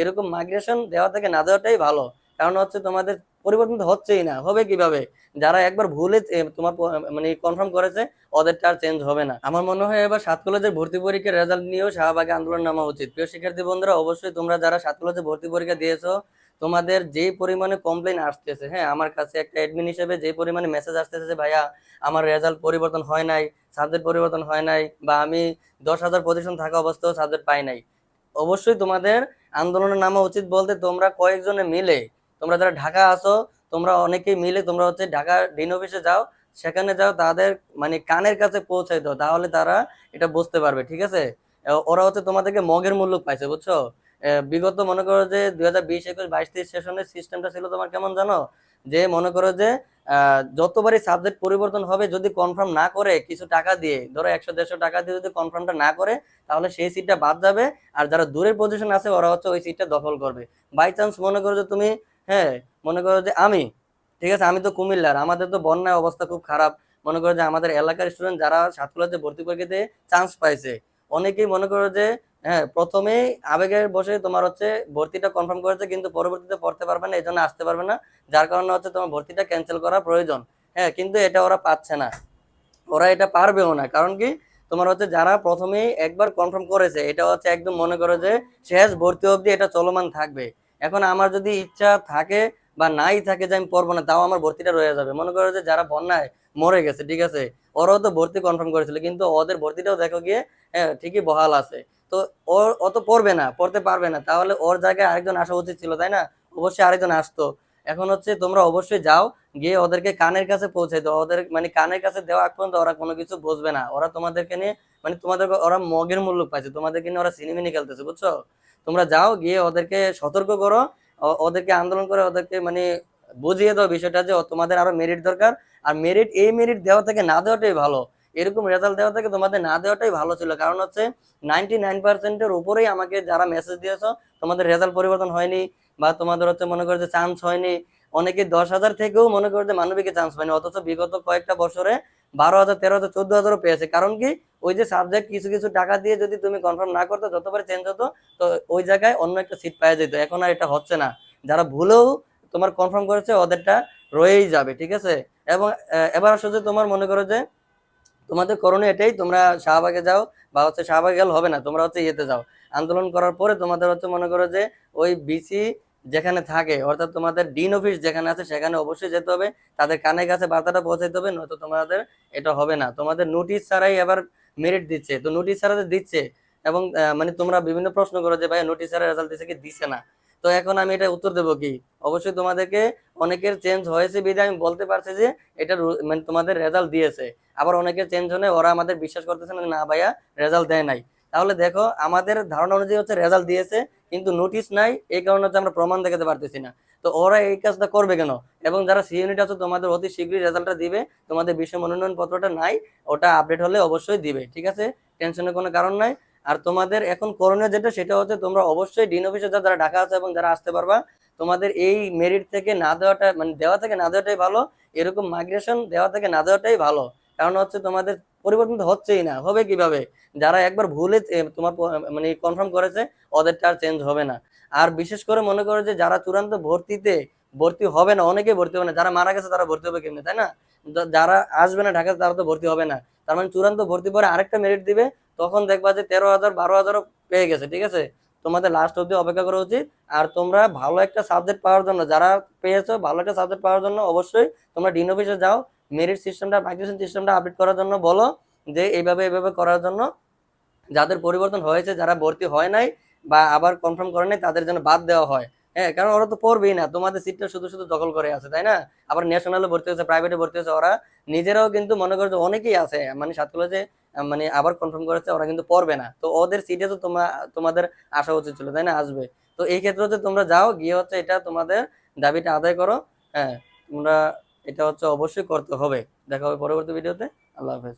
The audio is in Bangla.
এরকম মাইগ্রেশন দেওয়া থেকে না দেওয়াটাই ভালো। কারণ হচ্ছে তোমাদের পরিবর্তন হচ্ছেই না, হবে কীভাবে? যারা একবার ভুলে তোমার মানে কনফার্ম করেছে, ওদেরটা আর চেঞ্জ হবে না। আমার মনে হয় এবার সাত কলেজের ভর্তি পরীক্ষার রেজাল্ট নিয়েও শাহবাগে আন্দোলন নামা উচিত। প্রিয় শিক্ষার্থী বন্ধুরা, অবশ্যই তোমরা যারা সাত কলেজে ভর্তি পরীক্ষা দিয়েছ, তোমাদের যে পরিমাণে কমপ্লেন আসতেছে হ্যাঁ আমার কাছে একটা অ্যাডমিন হিসেবে যে পরিমাণে মেসেজ আসতেছে যে, ভাইয়া, আমার রেজাল্ট পরিবর্তন হয় নাই সাবজেক্ট পরিবর্তন হয় নাই, বা আমি দশ হাজার পজিশন থাকা অবস্থাও সাবজেক্ট পাই নাই। অবশ্যই তোমাদের আন্দোলনে নামা উচিত বলতে তোমরা কয়েকজনে মিলে, তোমরা যারা ঢাকা আসো, তোমরা অনেকেই মিলে তোমরা হচ্ছে ঢাকা ডিন অফিসে যাও, সেখানে যাও, তাদের মানে কানের কাছে পৌঁছাই দাও, তাহলে তারা এটা বুঝতে পারবে, ঠিক আছে? ওরা হচ্ছে তোমাদেরকে মগের মূল্য পাইছে, বুঝছ? বিগত মনে করো যে দুই হাজার বিশ, একুশ, বাইশ, তেইশ, সেশনের সিস্টেমটা ছিল তোমার কেমন জানো? যে মনে করো যে যতবারই সাবজেক্ট পরিবর্তন হবে, যদি কনফার্ম না করে কিছু টাকা দিয়ে, ধরো একশো, দেড়শো টাকা দিয়ে যদি কনফার্মটা না করে, তাহলে সেই সিটটা বাদ যাবে। আর যারা দূরের পজিশন আছে, ওরা হচ্ছে ওই সিটটা দখল করবে। বাই চান্স মনে করো যে তুমি হ্যাঁ মনে করো যে আমি, ঠিক আছে, আমি তো কুমিল্লার, আমাদের তো বন্যায় অবস্থা খুব খারাপ। মনে করো যে আমাদের এলাকার স্টুডেন্ট যারা সাত কলেজে ভর্তি পরীক্ষাতে চান্স পাইছে, অনেকেই মনে করো যে হ্যাঁ প্রথমেই আবেগের বসে তোমার হচ্ছে ভর্তিটা কনফার্ম করেছে, কিন্তু পরবর্তীতে পড়তে পারবে না এই জন্য আসতে পারবে না। যার কারণে হচ্ছে তোমার ভর্তিটা ক্যান্সেল করা প্রয়োজন। হ্যাঁ কিন্তু এটা ওরা পাচ্ছে না। ওরা এটা পারবেও না। কারণ কি? তোমার হচ্ছে যারা প্রথমেই একবার কনফার্ম করেছে, এটা হচ্ছে একদম মনে করো যে শেষ ভর্তি অবধি এটা চলমান থাকবে। এখন আমার যদি ইচ্ছা থাকে বা নাই থাকে যে আমি পড়ব না, তাও আমার ভর্তিটা রয়ে যাবে। মনে করো যে যারা বন্যায় মরে গেছে, ঠিক আছে? ওরাও তো ভর্তি কনফার্ম করেছিল, কিন্তু ওদের ভর্তিটাও দেখো গিয়ে হ্যাঁ ঠিকই বহাল আছে। তো ওর অত পড়বে না, পড়তে পারবে না। তাহলে ওর জায়গায় আরেকজন আসা উচিত ছিল, তাই না? অবশ্যই আরেকজন আসতো। এখন হচ্ছে তোমরা অবশ্যই যাও, গিয়ে ওদেরকে কানের কাছে পৌঁছে দাও। ওদের মানে কানের কাছে দেওয়া আগ পর্যন্ত ওরা কোনো কিছু বুঝবে না। ওরা তোমাদেরকে নিয়ে মানে তোমাদের ওরা মগের মূল্য পাইছে। তোমাদেরকে নিয়ে ওরা সিনেমিনি খেলতেছে, বুঝছ? তোমরা যাও, গিয়ে ওদেরকে সতর্ক করো। ওদেরকে আন্দোলন করে ওদেরকে মানে বুঝিয়ে দাও বিষয়টা যে তোমাদের আরও মেরিট দরকার। আর মেরিট এই মেরিট দেওয়া থেকে না দেওয়াটাই ভালো। এরকম রেজাল্ট দেওয়া থেকে তোমাদের না দেওয়াটাই ভালো ছিল। কারণ হচ্ছে নাইনটি নাইন পার্সেন্টের উপরেই আমাকে যারা মেসেজ দিয়েছ, তোমাদের রেজাল্ট পরিবর্তন হয়নি বা তোমাদের হচ্ছে মনে করো যে চান্স হয়নি। অনেকে দশ হাজার থেকেও মনে করো যে মানবিকে চান্স পায়নি, অথচ বিগত কয়েকটা বছরে বারো হাজার, তেরো হাজার, চোদ্দ হাজারও পেয়েছে। কারণ কি? ওই যে সাবজেক্ট কিছু কিছু টাকা দিয়ে যদি তুমি কনফার্ম না করতো যতবার চেঞ্জ হতো, তো ওই জায়গায় অন্য একটা সিট পাওয়া যেত। এখন আর এটা হচ্ছে না। যারা ভুলেও তোমার কনফার্ম করেছে, ওদেরটা রয়েই যাবে, ঠিক আছে? এবং এবার আসলে তোমার মনে করো যে তোমাদের করণীয় এটাই, তোমরা শাহবাগে যাও বা হচ্ছে শাহবাগে গেলে হবে না, তোমরা হচ্ছে ইয়েতে যাও। আন্দোলন করার পরে তোমাদের হচ্ছে মনে করো যে ওই বিসি যেখানে থাকে, অর্থাৎ তোমাদের ডিন অফিস যেখানে আছে সেখানে অবশ্যই যেতে হবে, তাদের কানে কাছে বার্তাটা পৌঁছাইতে হবে, নয়তো তোমাদের এটা হবে না। তোমাদের নোটিশ ছাড়াই এবার মেরিট দিচ্ছে, তো নোটিশ ছাড়া দিচ্ছে এবং মানে তোমরা বিভিন্ন প্রশ্ন করো যে ভাই নোটিশ ছাড়া রেজাল্ট দিচ্ছে কি? দিচ্ছে না। তো এখন আমি এটা উত্তর দেবো কি? অবশ্যই তোমাদেরকে অনেকের চেঞ্জ হয়েছে বিধে আমি বলতে পারছি যে এটা মানে তোমাদের রেজাল্ট দিয়েছে। আবার অনেকের চেঞ্জ হলে ওরা আমাদের বিশ্বাস করতেছে না না ভাইয়া রেজাল্ট দেয় নাই। তাহলে দেখো, আমাদের ধারণা অনুযায়ী হচ্ছে রেজাল্ট দিয়েছে, কিন্তু নোটিশ নাই, এই কারণে হচ্ছে আমরা প্রমাণ দেখাতে পারতেছি না। তো ওরা এই কাজটা করবে কেন? এবং যারা সি ইউনিট আছে, তোমাদের অতি শীঘ্রই রেজাল্টটা দিবে। তোমাদের বিষয় মনোনয়ন পত্রটা নাই, ওটা আপডেট হলে অবশ্যই দিবে, ঠিক আছে? টেনশনের কোনো কারণ নাই। আর তোমাদের এখন করণীয় যেটা, সেটা হচ্ছে তোমরা অবশ্যই ডিন অফিসে যারা ঢাকা আছে এবং যারা আসতে পারবা, তোমাদের এই মেরিট থেকে না দেওয়াটা মানে দেওয়া থেকে না দেওয়াটাই ভালো, এরকম মাইগ্রেশন দেওয়া থেকে না দেওয়াটাই ভালো। কারণ হচ্ছে তোমাদের পরিবর্তন হচ্ছেই না, হবে কীভাবে? যারা একবার ভুলে তোমার মানে কনফার্ম করেছে, ওদেরটা আর চেঞ্জ হবে না। আর বিশেষ করে মনে করো যে, যারা চূড়ান্ত ভর্তিতে ভর্তি হবে না, অনেকেই ভর্তি হবে না, যারা মারা গেছে তারা ভর্তি হবে কেমনে, তাই না? যারা আসবে না ঢাকা তারা তো ভর্তি হবে না। তার মানে চূড়ান্ত ভর্তি পরে আরেকটা মেরিট দিবে তখন দেখবা যে তেরো হাজার বারো হাজারও পেয়ে গেছে ঠিক আছে? তোমাদের লাস্ট অব্দি অপেক্ষা করা উচিত। আর তোমরা ভালো একটা সাবজেক্ট পাওয়ার জন্য যারা পেয়েছ ভালো একটা সাবজেক্ট পাওয়ার জন্য অবশ্যই তোমরা ডিন অফিসে যাও মেরিট সিস্টেমটা মাইগ্রেশন সিস্টেমটা আপডেট করার জন্য বলো যে এইভাবে এইভাবে করার জন্য যাদের পরিবর্তন হয়েছে যারা ভর্তি হয় নাই বা আবার কনফার্ম করে নাই তাদের জন্য বাদ দেওয়া হয়। হ্যাঁ কারণ ওরা তো পড়বেই না তোমাদের সিটটা শুধু শুধু দখল করে আছে তাই না? আবার ন্যাশনালে ভর্তি হয়েছে প্রাইভেটে ভর্তি হয়েছে ওরা নিজেরাও কিন্তু মনে করছে অনেকেই আছে মানে সাত আহ, মানে আবার কনফার্ম করেছে, ওরা কিন্তু পড়বে না। তো ওদের সিটে তো তোমার তোমাদের আসা উচিত ছিল, তাই না? আসবে। তো এই ক্ষেত্রে হচ্ছে তোমরা যাও, গিয়ে হচ্ছে এটা তোমাদের দাবিটা আদায় করো। হ্যাঁ তোমরা এটা হচ্ছে অবশ্যই করতে হবে। দেখা হবে পরবর্তী ভিডিওতে আল্লাহ হাফেজ।